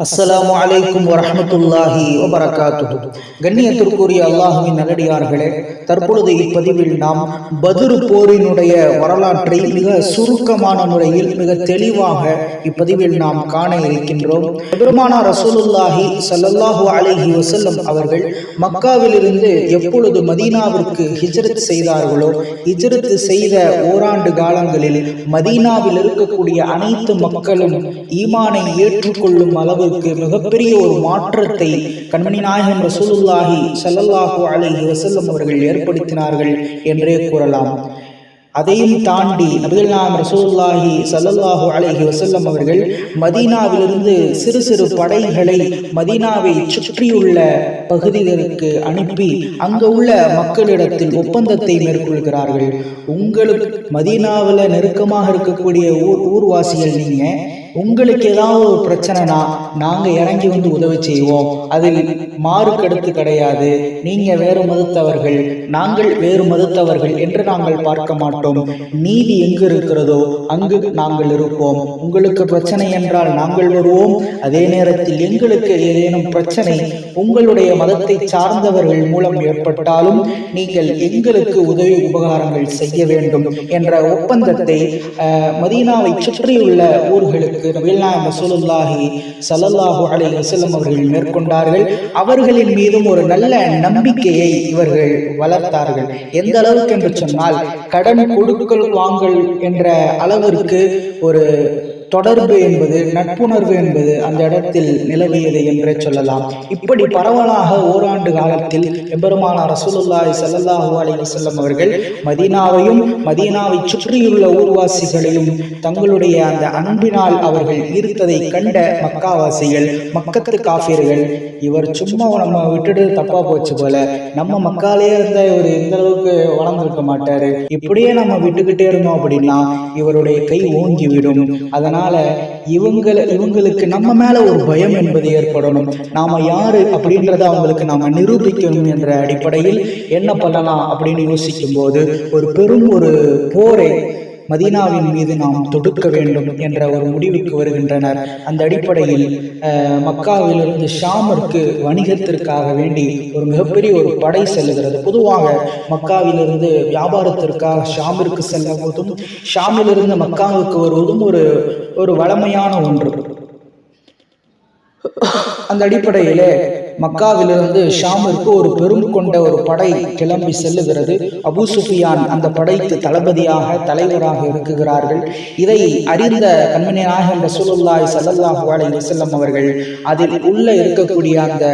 அஸ்லாம் வலைக்கும் வரமத்துல்லாஹி வபரகாத்து கண்ணியத்திற்குரிய அல்லாஹுவின் நல்லடியார்களே தற்பொழுது இப்பதிவில் நாம் பதுரு போரினுடைய வரலாற்றை மிக சுருக்கமான முறையில் மிக தெளிவாக இப்பதிவில் நாம் காண இருக்கின்றோம். பெருமானா ரசூலுல்லாஹி சல்லல்லாஹு அலஹி வசல்லம் அவர்கள் மக்காவிலிருந்து எப்பொழுது மதீனாவிற்கு ஹிஜ்ரத் செய்தார்களோ ஹிஜ்ரத் செய்த ஓராண்டு காலங்களில் மதீனாவில் இருக்கக்கூடிய அனைத்து மக்களும் ஈமானை ஏற்றுக்கொள்ளும் அளவு அளவுக்கு மிகப்பெரிய ஒரு மாற்றத்தை கண்மணி நாயகம் ரசூலுல்லாஹி சல்லல்லாஹு அலைஹி வசல்லம் அவர்கள் ஏற்படுத்தினார்கள் என்றே கூறலாம். அதையும் தாண்டி நபிகள் நாம் ரசூலுல்லாஹி ஸல்லல்லாஹு அலைஹி அவர்கள் மதீனாவிலிருந்து சிறு சிறு படைகளை மதீனாவை சுற்றியுள்ள பகுதிகளுக்கு அனுப்பி அங்கு உள்ள மக்களிடத்தில் ஒப்பந்தத்தை மேற்கொள்கிறார்கள். உங்களுக்கு மதீனாவில் நெருக்கமாக இருக்கக்கூடிய ஊர் ஊர்வாசிகள் நீங்க உங்களுக்கு ஏதாவது ஒரு பிரச்சனைனா நாங்க இறங்கி வந்து உதவி செய்வோம். அதில் மாறு கிடையாது. நீங்க வேறு மதத்தவர்கள் நாங்கள் வேறு மதத்தவர்கள் என்று நாங்கள் பார்க்க மாட்டோம். நீதி எங்கு இருக்கிறதோ அங்கு நாங்கள் இருப்போம். உங்களுக்கு பிரச்சனை என்றால் நாங்கள் வருவோம். அதே நேரத்தில் எங்களுக்கு ஏதேனும் பிரச்சனை உங்களுடைய மதத்தை சார்ந்தவர்கள் மூலம் ஏற்பட்டாலும் நீங்கள் எங்களுக்கு உதவி உபகாரங்கள் செய்ய வேண்டும் என்ற ஒப்பந்தத்தை மதீனாவை சுற்றியுள்ள ஊர்களுக்கு நபிகள்நாயகம் ரசூலுல்லாஹி ஸல்லல்லாஹு அலைஹி வஸல்லம் அவர்கள் மேற்கொண்டார்கள். அவர்களின் மீதும் ஒரு நல்ல நம்பிக்கையை இவர்கள் வளர்த்தார்கள். எந்த அளவுக்கு என்று சொன்னால் கடன் கொடுக்கல் வாங்கல் என்ற அளவிற்கு ஒரு தொடர்பு என்பது நட்புணர்வு என்பது அந்த இடத்தில் நிலவியது என்றே சொல்லலாம். இப்படி பரவலாக ஓராண்டு காலத்தில் எம்பெருமானார் ரசூலுல்லாய் ஸல்லல்லாஹு அலி வசல்லம் அவர்கள் மதீனாவையும் மதீனாவை சுற்றியுள்ள ஊர்வாசிகளையும் தங்களுடைய அந்த அன்பினால் அவர்கள் ஈர்த்ததை கண்ட மக்காவாசிகள் மக்கத்து காஃபியர்கள் இவர் சும்மா நம்ம விட்டுட்டு தப்பா போச்சு போல. நம்ம மக்காலே இருந்த இவர் இந்த அளவுக்கு வளர்ந்துருக்க மாட்டாரு. இப்படியே நம்ம விட்டுக்கிட்டே இருந்தோம் அப்படின்னா இவருடைய கை ஓங்கி விடும் அதனால் இவங்கள இவங்களுக்கு நம்ம மேல ஒரு பயம் என்பது ஏற்படணும். நாம யாரு அப்படின்றத அவங்களுக்கு நாம நிரூபிக்கணும் என்ற அடிப்படையில் என்ன பண்ணலாம் அப்படின்னு யோசிக்கும் போது ஒரு பெரும் ஒரு போரை மதீனாவின் மீது நாம் தொடுக்க வேண்டும் என்ற ஒரு முடிவுக்கு வருகின்றனர். அந்த அடிப்படையில் மக்காவிலிருந்து ஷாமிற்கு வணிகத்திற்காக வேண்டி ஒரு மிகப்பெரிய ஒரு படை செல்லுகிறது. பொதுவாக மக்காவிலிருந்து வியாபாரத்திற்காக ஷாமிற்கு செல்லுவதும் ஷாமிலிருந்து மக்காவுக்கு வருவதும் ஒரு ஒரு வளமையான ஒன்று. அந்த அடிப்படையிலே மக்காவிலிருந்து ஷாமிற்கு ஒரு பெரும் கொண்ட ஒரு படை கிளம்பி செல்லுகிறது. அபு சுஃபியான் அந்த படைக்கு தளபதியாக தலைவராக இருக்குகிறார்கள். இதை அறிந்த கண்மணி அந்த ரசூலுல்லாஹி ஸல்லல்லாஹு அலைஹி வஸல்லம் அவர்கள் அதில் உள்ள இருக்கக்கூடிய அந்த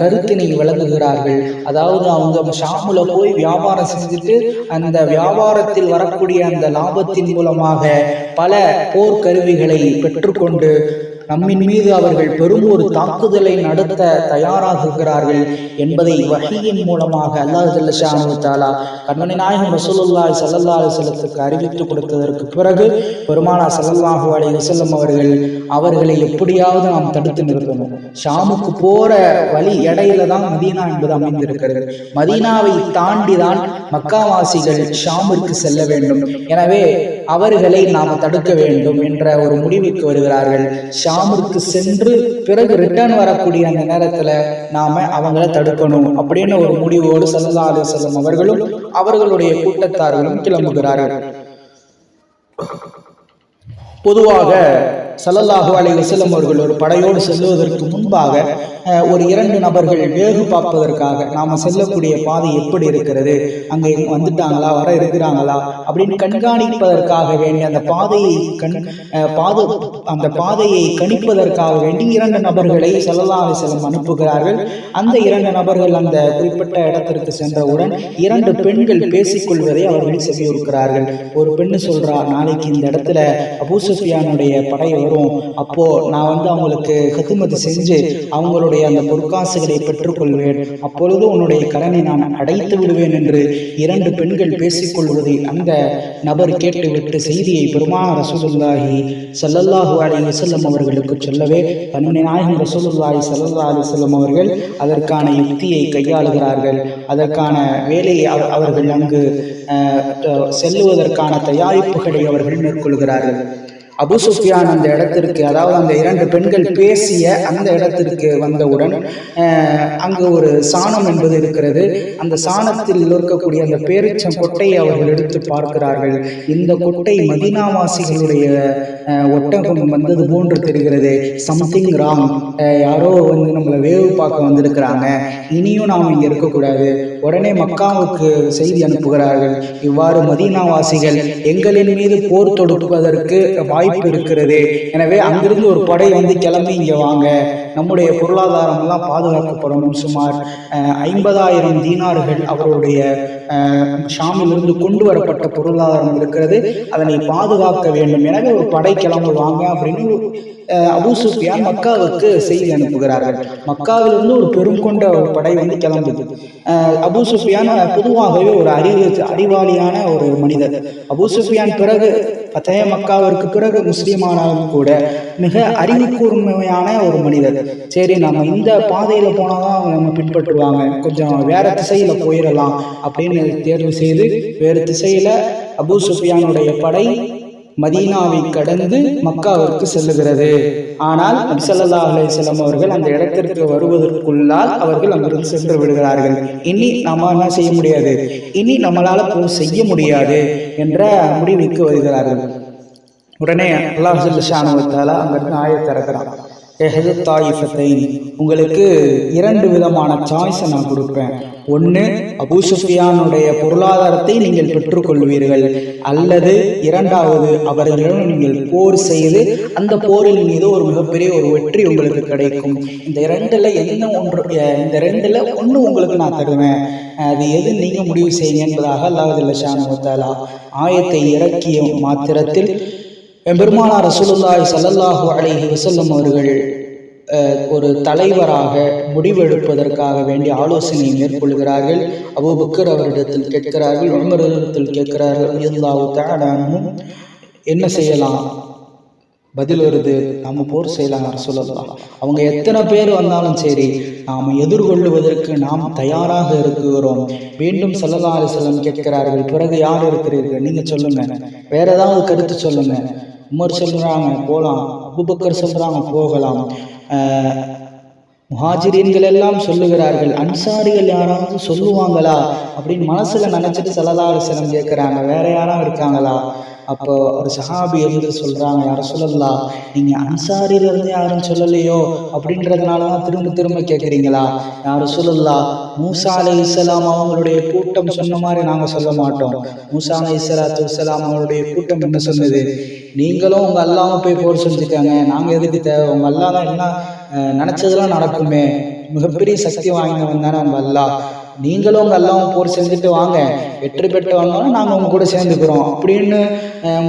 கருத்தினை விளங்குகிறார்கள் அதாவது அவங்க ஷாமுல போய் வியாபாரம் செஞ்சுட்டு அந்த வியாபாரத்தில் வரக்கூடிய அந்த லாபத்தின் மூலமாக பல போர்க்கருவிகளை பெற்றுக்கொண்டு நம்மின் மீது அவர்கள் பெரும் ஒரு தாக்குதலை நடத்த தயாராகுகிறார்கள் என்பதை வகையின் மூலமாக அல்லாஹ் ஜல்லஷானு கண்மணி நாயகம் ரசூலுல்லாஹி ஸல்லல்லாஹு அலைஹி அறிவித்து கொடுத்ததற்கு பிறகு பெருமானா சல்லல்லாஹு அலி வசல்லம் அவர்கள் அவர்களை எப்படியாவது நாம் தடுத்து நிறுத்தணும். ஷாமுக்கு போற வழி இடையில தான் மதீனா என்பது அமைந்திருக்கிறது. மதீனாவை தாண்டி தான் மக்காவாசிகள் ஷாமிற்கு செல்ல வேண்டும். எனவே அவர்களை நாம் தடுக்க வேண்டும் என்ற ஒரு முடிவுக்கு வருகிறார்கள். ஷாமிற்கு சென்று பிறகு ரிட்டர்ன் வரக்கூடிய அந்த நேரத்துல நாம அவங்கள தடுக்கணும் அப்படின்னு ஒரு முடிவோடு சல்லா அலுவலம் அவர்களும் அவர்களுடைய கூட்டத்தார்களும் கிளம்புகிறார்கள். பொதுவாக சல்லல்லாஹு அலை வசலம் அவர்கள் ஒரு படையோடு செல்லுவதற்கு முன்பாக ஒரு இரண்டு நபர்கள் வேகு பார்ப்பதற்காக நாம் செல்லக்கூடிய பாதை எப்படி இருக்கிறது? அங்கே வந்துட்டாங்களா? வர இருக்கிறாங்களா? அப்படின்னு கண்காணிப்பதற்காக வேண்டி அந்த பாதையை கண் பாத அந்த பாதையை கணிப்பதற்காக வேண்டி இரண்டு நபர்களை சல்லல்லாஹு அலைஹி அனுப்புகிறார்கள். அந்த இரண்டு நபர்கள் அந்த குறிப்பிட்ட இடத்திற்கு சென்றவுடன் இரண்டு பெண்கள் பேசிக்கொள்வதை அவர்கள் செவியுறுக்கிறார்கள் ஒரு பெண்ணு சொல்றா நாளைக்கு இந்த இடத்துல அபூ படையை வரும் அப்போ நான் வந்து அவங்களுக்கு கத்துமதி செஞ்சு அவங்களுடைய அந்த பொற்காசுகளை பெற்றுக்கொள்வேன். அப்பொழுது உன்னுடைய கடனை நான் அடைத்து விடுவேன் என்று இரண்டு பெண்கள் பேசிக்கொள்வதை அந்த நபர் கேட்டுவிட்டு செய்தியை பெருமான ரசூலுல்லாஹி சல்லல்லாஹு அலி வஸல்லம் அவர்களுக்கு சொல்லவே கண்மணி நாயகம் ரசூலுல்லாஹி சல்லல்லா அலி செல்லம் அவர்கள் அதற்கான யுக்தியை கையாளுகிறார்கள். அதற்கான வேலையை அவர்கள் அங்கு அஹ், செல்லுவதற்கான தயாரிப்புகளை அவர்கள் மேற்கொள்கிறார்கள். அபு சுஃபியான் அந்த இடத்திற்கு அதாவது அந்த இரண்டு பெண்கள் பேசிய அந்த இடத்திற்கு வந்தவுடன் அங்கு ஒரு சாணம் என்பது இருக்கிறது. அந்த சாணத்தில் இருக்கக்கூடிய அந்த பேரிச்சம் கொட்டையை அவர்கள் எடுத்து பார்க்கிறார்கள். இந்த கொட்டை மதினாவாசிகளுடைய ஒட்டகம் வந்தது போன்று தெரிகிறது. சம்திங் ராங் யாரோ வந்து நம்மளை வேவு பார்க்க வந்திருக்கிறாங்க. இனியும் நாம் இங்கே இருக்கக்கூடாது. உடனே மக்காவுக்கு செய்தி அனுப்புகிறார்கள். இவ்வாறு மதீனாவாசிகள் எங்களின் மீது போர் தொடுப்பதற்கு வாய்ப்பு இருக்கிறது. எனவே அங்கிருந்து ஒரு படை வந்து கிளம்பி இங்கே வாங்க. நம்முடைய பொருளாதாரம் எல்லாம் பாதுகாக்கப்படணும். சுமார் அஹ், ஐம்பதாயிரம் தீனார்கள் அவருடைய ஷாமிலிருந்து கொண்டு வரப்பட்ட பொருளாதாரம் இருக்கிறது. அதனை பாதுகாக்க வேண்டும். எனவே ஒரு படை கிளம்புவாங்க அப்படின்னு அஹ், சுஃபியான் மக்காவுக்கு செய்தி அனுப்புகிறார்கள். மக்காவிலிருந்து ஒரு பெரும் கொண்ட ஒரு படை வந்து கிளம்புது. அஹ், சுஃபியான் பொதுவாகவே ஒரு அறிவு அறிவாளியான ஒரு மனிதர். அபூ சுஃபியான் பிறகு பத்தய மக்காவிற்கு பிறகு முஸ்லீமானாலும் கூட மிக அறிவு கூர்மையான ஒரு மனிதர். சரி நம்ம இந்த பாதையில போனாதான் அவங்க நம்ம பின்பற்றுவாங்க. கொஞ்சம் வேற திசையில போயிடலாம் அப்படின்னு தேர்வு செய்து வேறு திசையில அபு சுஃபியானுடைய படை மதீனாவை கடந்து மக்காவிற்கு செல்லுகிறது. ஆனால் நபிசல்லா அலைஹிஸ்ஸலாம் அவர்கள் அந்த இடத்திற்கு வருவதற்குள்ளால் அவர்கள் அங்கிருந்து சென்று விடுகிறார்கள். இனி நாம என்ன செய்ய முடியாது? இனி நம்மளால போர் செய்ய முடியாது என்ற முடிவுக்கு வருகிறார்கள். உடனே அல்லாஹ் ஷானுவத்தால அங்கிருந்து ஆயத்திறக்கிறான் எஹது தாயிஃபத்தை உங்களுக்கு இரண்டு விதமான சாய்ஸை நான் கொடுப்பேன். ஒன்று அபு சுஃபியானுடைய பொருளாதாரத்தை நீங்கள் பெற்றுக்கொள்வீர்கள். அல்லது இரண்டாவது அவர்களிடம் நீங்கள் போர் செய்து அந்த போரின் மீது ஒரு மிகப்பெரிய ஒரு வெற்றி உங்களுக்கு கிடைக்கும். இந்த இரண்டுல என்ன ஒன்று இந்த ரெண்டுல ஒன்று உங்களுக்கு நான் தருவேன். அது எது நீங்க முடிவு செய்யுங்க என்பதாக அல்லாஹ் ஷானுவத்தாலா ஆயத்தை இறக்கிய மாத்திரத்தில் பெருமானார் ரசூலுல்லாய் சல்லல்லாஹு அலைஹி வசல்லம் அவர்கள் ஒரு தலைவராக முடிவெடுப்பதற்காக வேண்டிய ஆலோசனை மேற்கொள்கிறார்கள். அபுபக்கர் அவரிடத்தில் கேட்கிறார்கள் உமரிடத்தில் கேட்கிறார்கள் ரலியல்லாஹு தஆலா என்ன செய்யலாம்? பதில் வருது நம்ம போர் செய்யலாம் சொல்லலாம் அவங்க எத்தனை பேர் வந்தாலும் சரி நாம் எதிர்கொள்ளுவதற்கு நாம் தயாராக இருக்கிறோம். மீண்டும் சல்லல்லா செல்லம் கேட்கிறார்கள் பிறகு யார் இருக்கிறீர்கள்? நீங்கள் சொல்லுங்க. வேற ஏதாவது கருத்து சொல்லுங்க. உமர் சொல்றாங்க போகலாம் அபுபக்கர் சொல்றாங்க போகலாம். ஆஹ், முஹாஜிரீன்கள் எல்லாம் சொல்லுகிறார்கள் அன்சாரிகள் யாராவது சொல்லுவாங்களா? அப்படின்னு மனசுல நினைச்சிட்டு சல்லல்லா அலிஸ்லம் கேட்கிறாங்க வேற யாராவது இருக்காங்களா? அப்போ ஒரு சஹாபி எழுந்து சொல்றாங்க யார சொல்லலாம் நீங்க அன்சாரியில இருந்து யாரும் சொல்லலையோ? அப்படின்றதுனால தான் திரும்ப திரும்ப கேட்குறீங்களா யாரும் சொல்லலாம் மூசா அலை இஸ்லாம் அவங்களுடைய கூட்டம் சொன்ன மாதிரி நாங்க சொல்ல மாட்டோம். மூசா அலை இஸ்லாத்து இஸ்லாம் அவங்களுடைய கூட்டம் என்ன சொன்னது? நீங்களும் உங்க அல்லாம போய் போர் செஞ்சுட்டாங்க. நாங்க எதுக்கு தேவை? உங்க அல்லா தான் என்ன நினைச்சதெல்லாம் நடக்குமே. மிகப்பெரிய சக்தி வாய்ந்தவன் தானே நம்ம அல்லா நீங்களும் உங்கள் அல்லாவும் போர் செஞ்சுட்டு வாங்க. வெற்றி பெற்று வந்தாலும் நாங்கள் உங்க கூட சேர்ந்துக்கிறோம். அப்படின்னு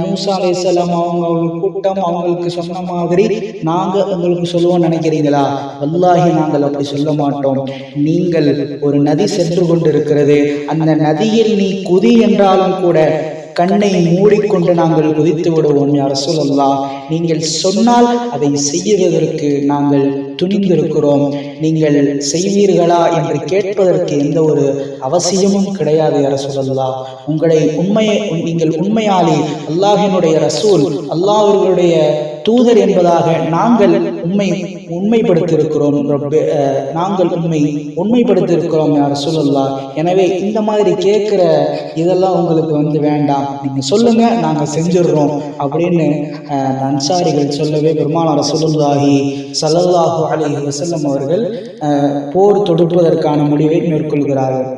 மூசா அலைஹிஸ்ஸலாம் அவங்க கூட்டம் அவங்களுக்கு சொன்ன மாதிரி நாங்கள் உங்களுக்கு சொல்லுவோம் நினைக்கிறீங்களா? வல்லாகி நாங்கள் அப்படி சொல்ல மாட்டோம். நீங்கள் ஒரு நதி சென்று கொண்டு இருக்கிறது அந்த நதியில் நீ குதி என்றாலும் கூட கண்ணை மூடிக்கொண்டு நாங்கள் குதித்து விடுவோம் யார் சொல்லல்லா நீங்கள் சொன்னால் அதை செய்வதற்கு நாங்கள் துணிந்திருக்கிறோம். நீங்கள் செய்வீர்களா என்று கேட்பதற்கு எந்த ஒரு அவசியமும் கிடையாது யார் உங்களை உண்மையை நீங்கள் உண்மையாளி அல்லாஹினுடைய ரசூல் அல்லாஹர்களுடைய தூதர் என்பதாக நாங்கள் உண்மை உண்மைப்படுத்தியிருக்கிறோம் நாங்கள் உண்மை உண்மைப்படுத்தியிருக்கிறோம் யார் சொல்லலாம் எனவே இந்த மாதிரி கேட்குற இதெல்லாம் உங்களுக்கு வந்து வேண்டாம். நீங்கள் சொல்லுங்க நாங்கள் செஞ்சிடுறோம் அப்படின்னு அன்சாரிகள் சொல்லவே பெருமானார் ரசூலுல்லாஹி சல்லல்லாஹு அலி வசல்லம் அவர்கள் போர் தொடுப்பதற்கான முடிவை மேற்கொள்கிறார்கள்.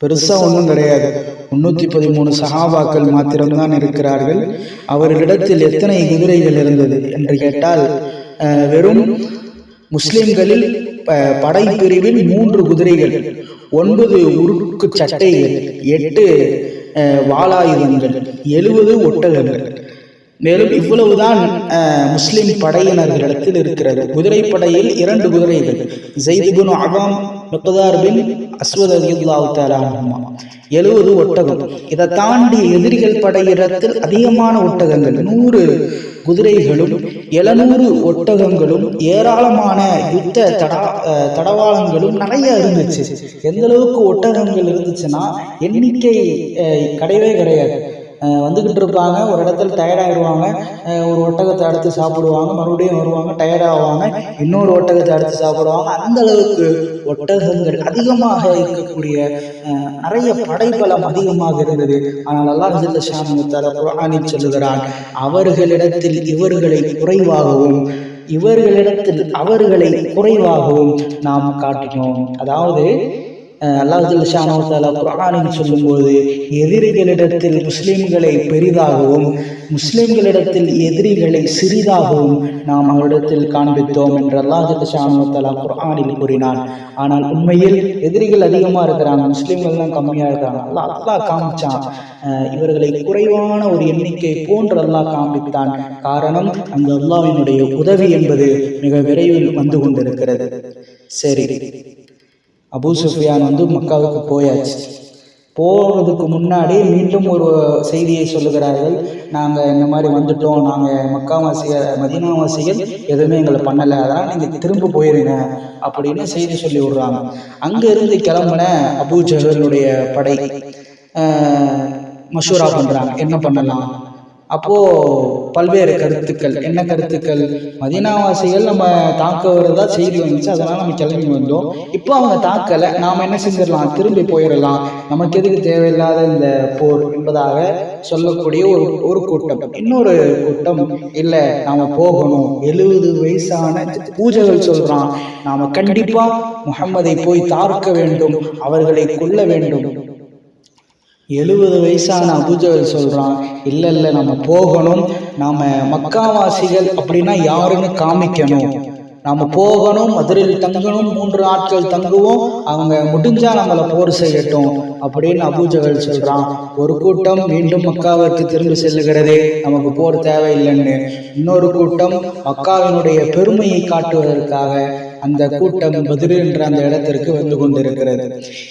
பெருசாக ஒன்றும் கிடையாது. முன்னூத்தி பதிமூணு சஹாபாக்கள் மாத்திரம்தான் இருக்கிறார்கள். அவர்களிடத்தில் எத்தனை குதிரைகள் இருந்தது என்று கேட்டால் வெறும் முஸ்லிம்களில் ப- படைப்பிரிவில் மூன்று குதிரைகள் ஒன்பது உருக்கு சட்டைகள் எட்டு அஹ், வாளாயுதங்கள் எழுபது ஒட்டகங்கள். மேலும் இவ்வளவுதான் முஸ்லிம் படையினர்களிடத்தில் இருக்கிறது. குதிரைப்படையில் இரண்டு குதிரைகள் ஜெயிதுபின் அகாம் மிக்தார் பின் அஸ்வத் எழுபது ஒட்டகம். இதை தாண்டி எதிரிகள் படையிடத்தில் அதிகமான ஒட்டகங்கள். நூறு குதிரைகளும் எழுநூறு ஒட்டகங்களும் ஏராளமான யுத்த தடா அஹ், தடவாளங்களும் நிறைய இருந்துச்சு. எந்த அளவுக்கு ஒட்டகங்கள் இருந்துச்சுன்னா எண்ணிக்கை அஹ், கிடையவே கிடையாது. வந்துக்கிட்டு இருப்பாங்க. ஒரு இடத்துல டயர்டாகிடுவாங்க ஒரு ஒட்டகத்தை அடுத்து சாப்பிடுவாங்க. மறுபடியும் வருவாங்க. டயர்டாகுவாங்க இன்னொரு ஒட்டகத்தை அடுத்து சாப்பிடுவாங்க. அந்த அளவுக்கு ஒட்டகங்கள் அதிகமாக இருக்கக்கூடிய நிறைய படைபலம் அதிகமாக இருந்தது. ஆனால் அல்லாஹ் ஜல்ல ஷானுத்தால சொல்லுகிறான் அவர்களிடத்தில் இவர்களை குறைவாகவும் இவர்களிடத்தில் அவர்களை குறைவாகவும் நாம் காட்டினோம். அதாவது அஹ் அல்லாஹ் ஜல்ல சொல்லும்போது எதிரிகளிடத்தில் முஸ்லிம்களை பெரிதாகவும் முஸ்லிம்களிடத்தில் எதிரிகளை சிறிதாகவும் நாம் அவரிடத்தில் காண்பித்தோம் என்று அல்லாஹ் ஜல்ல குரானில் தஆலா கூறினான் ஆனால் உண்மையில் எதிரிகள் அதிகமாக இருக்கிறாங்க முஸ்லிம்கள் தான் கம்மியாக இருக்கிறாங்க அல்லாஹ் அல்லாஹ் காமிச்சான் இவர்களை குறைவான ஒரு எண்ணிக்கை போன்று அல்லாஹ் காண்பித்தான் காரணம் அந்த அல்லாவினுடைய உதவி என்பது மிக விரைவில் வந்து கொண்டிருக்கிறது சரி அபூ சுஃபியான் வந்து மக்காவுக்கு போயாச்சு. போகிறதுக்கு முன்னாடி மீண்டும் ஒரு செய்தியை சொல்லுகிறார்கள். நாங்கள் இந்த மாதிரி வந்துட்டோம். நாங்கள் மக்காவாசிகள் மதீனாவாசிகள் எதுவுமே எங்களை பண்ணலை. அதனால் நீங்கள் திரும்ப போயிருங்க. அப்படின்னு செய்தி சொல்லி விடுறாங்க. அங்கே இருந்து கிளம்புன அபூ ஜஹலுடைய படை மஷூரா பண்ணுறாங்க என்ன பண்ணலாம்? அப்போது பல்வேறு கருத்துக்கள் என்ன கருத்துக்கள்? மதீனாவாசிகள் நம்ம தாக்க வரதா செய்தி வந்துச்சு அதனால் நம்ம கிளம்பி வந்தோம். இப்போ அவங்க தாக்கலை நாம் என்ன செஞ்சிடலாம்? திரும்பி போயிடலாம். நமக்கு எதுக்கு தேவையில்லாத இந்த போர் என்பதாக சொல்லக்கூடிய ஒரு ஒரு கூட்டம். இன்னொரு கூட்டம் இல்லை நாம போகணும். எழுபது வயசான பூஜைகள் சொல்றான். நாம கண்டிப்பா முகம்மதை போய் தாக்க வேண்டும் அவர்களை கொல்ல வேண்டும். எழுபது வயசான அபுஜல் சொல்கிறான் இல்லை இல்லை நம்ம போகணும். நாம் மக்காவாசிகள் அப்படின்னா யாருன்னு காமிக்கணும். நாம் போகணும் மதுரையில் தங்கணும் மூன்று நாட்கள் தங்குவோம். அவங்க முடிஞ்சா நம்மளை போர் செய்யட்டும் அப்படின்னு அபூஜகல் சொல்கிறான் ஒரு கூட்டம் மீண்டும் மக்காவிற்கு திரும்பி செல்லுகிறதே நமக்கு போர் தேவையில்லைன்னு. இன்னொரு கூட்டம் மக்காவினுடைய பெருமையை காட்டுவதற்காக அந்த கூட்டம் பதிரு என்ற அந்த இடத்திற்கு வந்து கொண்டிருக்கிறது.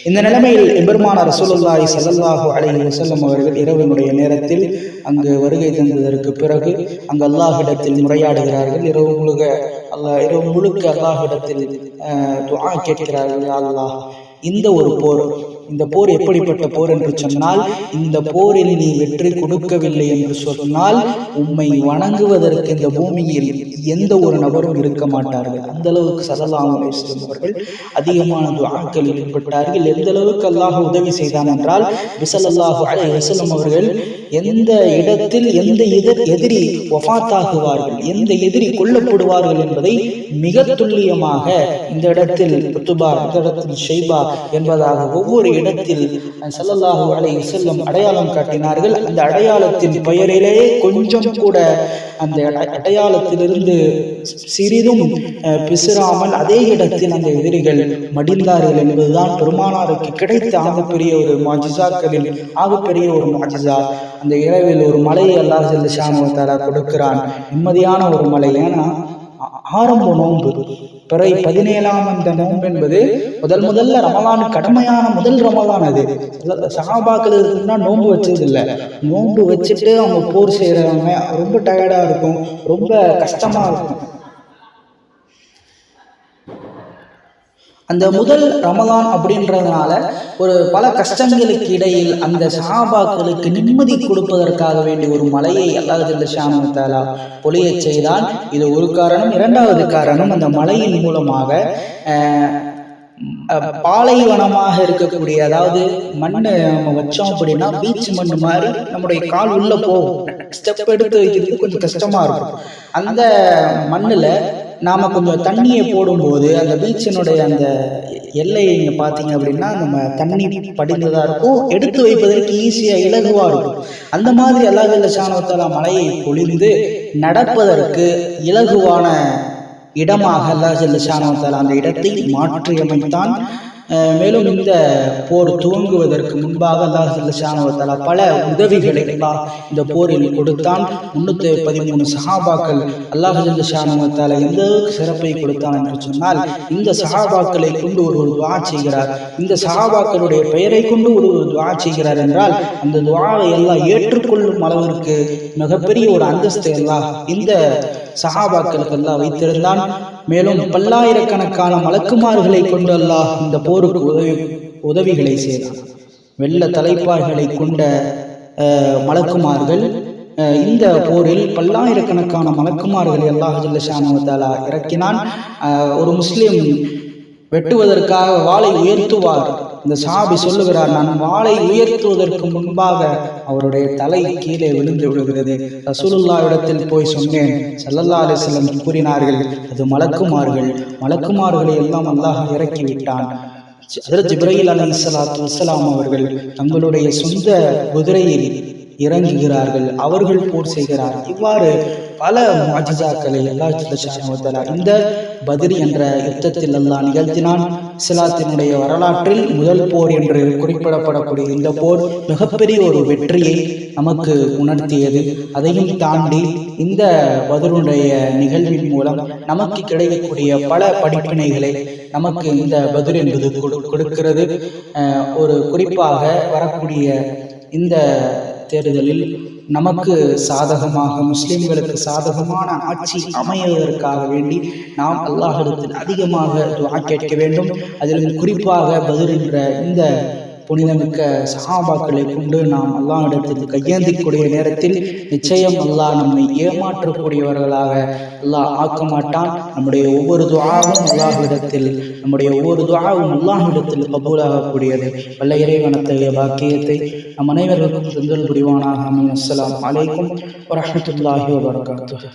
இந்த நிலைமையில் எபெருமான ரசூலுல்லாஹி ஸல்லல்லாஹு அலைஹி வஸல்லம் அவர்கள் இரவினுடைய நேரத்தில் அங்கு வருகை தந்ததற்கு பிறகு அங்கு அல்லாஹ்விடத்தில் முறையாடுகிறார்கள். இரவு முழுக அல்லாஹ் இரவு முழுக்க அல்லாஹ்விடத்தில் துஆ கேட்கிறார்கள். அல்லாஹ் இந்த ஒரு போர் இந்த போர் எப்படிப்பட்ட போர் என்று சொன்னால் இந்த போரில் நீ வெற்றி கொடுக்கவில்லை என்று சொன்னால் உம்மை வணங்குவதற்கு இந்த பூமியில் எந்த ஒரு நபரும் இருக்க மாட்டார்கள். அந்த அளவுக்கு சல்லல்லாஹு அவர்கள் அதிகமான துவாக்கள் ஈடுபட்டார்கள். எந்த அளவுக்கு அல்லாஹ் உதவி செய்தான் என்றால் விசலல்லாஹு அலை வசலம் அவர்கள் எந்த இடத்தில் எந்த எதிர் எதிரி ஒஃபாத்தாகுவார்கள் எந்த எதிரி கொல்லப்படுவார்கள் என்பதை மிக துல்லியமாக இந்த இடத்தில் புத்துபா இந்த இடத்தில் ஷெய்பா என்பதாக ஒவ்வொரு இடத்தில் ஸல்லல்லாஹு அலைஹி வஸல்லம் அடையாளம் காட்டினார்கள். அந்த அடையாளத்தின் பெயரிலே கொஞ்சம் கூட அந்த அடை- அடையாளத்திலிருந்து சிறிதும் பிசிறாமல் அதே இடத்தில் அந்த எதிரிகள் மடிந்தார்கள் என்பதுதான் பெருமானாருக்கு கிடைத்த ஆகப்பெரிய ஒரு மாஜிசாக்களில் ஆகப்பெரிய ஒரு மாஜிசா. அந்த இரவில் ஒரு மலையை அல்லாஹ் ஜல்ல தாலா கொடுக்கிறான். நிம்மதியான ஒரு மலை. ஏன்னா ஆரம்ப நோன்பு. பிறை பதினேழாம் அந்த நோன்பு என்பது முதல் முதல்ல ரமலான் கடமையான முதல் ரமலான் அது. சகாபாக்கள் இருக்குன்னா நோன்பு வச்சது இல்லை நோன்பு வச்சுட்டு அவங்க போர் செய்கிறவங்க ரொம்ப டயர்டாக இருக்கும். ரொம்ப கஷ்டமாக இருக்கும். அந்த முதல் ரமலான் அப்படின்றதுனால ஒரு பல கஷ்டங்களுக்கு இடையில் அந்த சாபாக்களுக்கு நிம்மதி கொடுப்பதற்காக வேண்டிய ஒரு மலையை அல்லாஹ் ஷானு பொழிய பொழியச் செய்தான். இது ஒரு காரணம். இரண்டாவது காரணம் அந்த மலையின் மூலமாக பாலைவனமாக இருக்கக்கூடிய அதாவது மண்ணு நம்ம வச்சோம் அப்படின்னா பீச் மண் மாதிரி நம்முடைய கால் உள்ள போகும். ஸ்டெப் எடுத்து வைக்கிறதுக்கு கொஞ்சம் கஷ்டமா இருக்கும். அந்த மண்ணுல நாம் கொஞ்சம் தண்ணியை போடும்போது அந்த பீச்சினுடைய அந்த எல்லையை நீங்கள் பார்த்தீங்க அப்படின்னா நம்ம தண்ணி படிந்ததாக இருக்கும். எடுத்து வைப்பதற்கு ஈஸியாக இலகுவாக இருக்கும். அந்த மாதிரி அல்லாஹ் சாணவத்தால மலையை பொழிந்து நடப்பதற்கு இலகுவான இடமாக அல்லாஹ் ஜல்லஷானவத்தால் அந்த இடத்தை மாற்றியமைத்தான் மேலும் இந்த போர் துவங்குவதற்கு முன்பாக அல்லாஹ் ஜல்லஷானவத்தால் பல உதவிகளை அல்லாஹ் இந்த போரில் கொடுத்தான். முன்னூற்றி பதிமூணு சஹாபாக்கள் அல்லாஹ் ஜல்லஷானவத்தால் எந்த சிறப்பை கொடுத்தான் என்று சொன்னால் இந்த சஹாபாக்களை கொண்டு ஒரு ஒரு துவா செய்கிறார். இந்த சஹாபாக்களுடைய பெயரை கொண்டு ஒரு ஒரு துவா செய்கிறார் என்றால் அந்த துவாவை எல்லாம் ஏற்றுக்கொள்ளும் அளவிற்கு மிகப்பெரிய ஒரு அந்தஸ்து எல்லாம் இந்த சஹாபாக்களுக்கு அல்லாஹ் வைத்திருந்தான். மேலும் பல்லாயிரக்கணக்கான மலக்குமார்களை கொண்டு அல்லாஹ் இந்த போருக்கு உதவி உதவிகளை செய்தான். வெள்ள தலைப்பாய்களை கொண்ட மலக்குமார்கள் இந்த போரில் பல்லாயிரக்கணக்கான மலக்குமார்களை அல்லாஹ் ஜல்லஷானுவத்தாலா இறக்கினான். ஒரு முஸ்லீம் வெட்டுவதற்காக வாளை உயர்த்துவார். இந்த சாபி சொல்லுகிறார் நான் வாளை உயர்த்துவதற்கு முன்பாக அவருடைய தலை கீழே விழுந்து விடுகிறது ரசூலுல்லாவிடத்தில் போய் சொன்னேன். சல்லல்லா அலிஸ்லம் கூறினார்கள் அது மலக்குமார்கள். மலக்குமார்களை எல்லாம் அல்லாஹ் இறக்கி விட்டான் ஹஜரத் அலி சலாத்து வசலாம் அவர்கள் தங்களுடைய சொந்த குதிரையில் இறங்குகிறார்கள். அவர்கள் போர் செய்கிறார். இவ்வாறு பல மாஜிசாக்களை அல்லா இந்த பதிரி என்ற யுத்தத்தில் எல்லாம் நிகழ்த்தினான். சிலாத்தினுடைய வரலாற்றில் முதல் போர் என்று குறிப்பிடப்படக்கூடிய இந்த போர் மிகப்பெரிய ஒரு வெற்றியை நமக்கு உணர்த்தியது. அதையும் தாண்டி இந்த பதருடைய நிகழ்வின் மூலம் நமக்கு கிடைக்கக்கூடிய பல படிப்பினைகளை நமக்கு இந்த பதில் என்பது கொடு- கொடுக்கிறது. ஒரு குறிப்பாக வரக்கூடிய இந்த தேர்தலில் நமக்கு சாதகமாக முஸ்லிம்களுக்கு சாதகமான ஆட்சி அமைவதற்காக வேண்டி நாம் அல்லாஹிடத்தில் அதிகமாக துவா கேட்க வேண்டும். அதிலும் குறிப்பாக பதில் என்ற இந்த புனிதமிக்க சஹாபாக்களை கொண்டு நாம் அல்லாவிடத்தில் கையேந்திக்கூடிய நேரத்தில் நிச்சயம் அல்லாஹ் நம்மை ஏமாற்றக்கூடியவர்களாக அல்லாஹ் ஆக்க மாட்டான் நம்முடைய ஒவ்வொரு துவாவும் அல்லாஹ்விடத்தில் நம்முடைய ஒவ்வொரு துவாவும் அல்லாஹ்விடத்தில் கபூலாகக்கூடியது. வல்ல இறைவனத்தைய பாக்கியத்தை நம் அனைவருக்கும் செந்தல் புரிவானாக. அமீன். அஸ்ஸலாமு அலைக்கும் வரஹ்மத்துல்லாஹி வபரகாத்துஹு.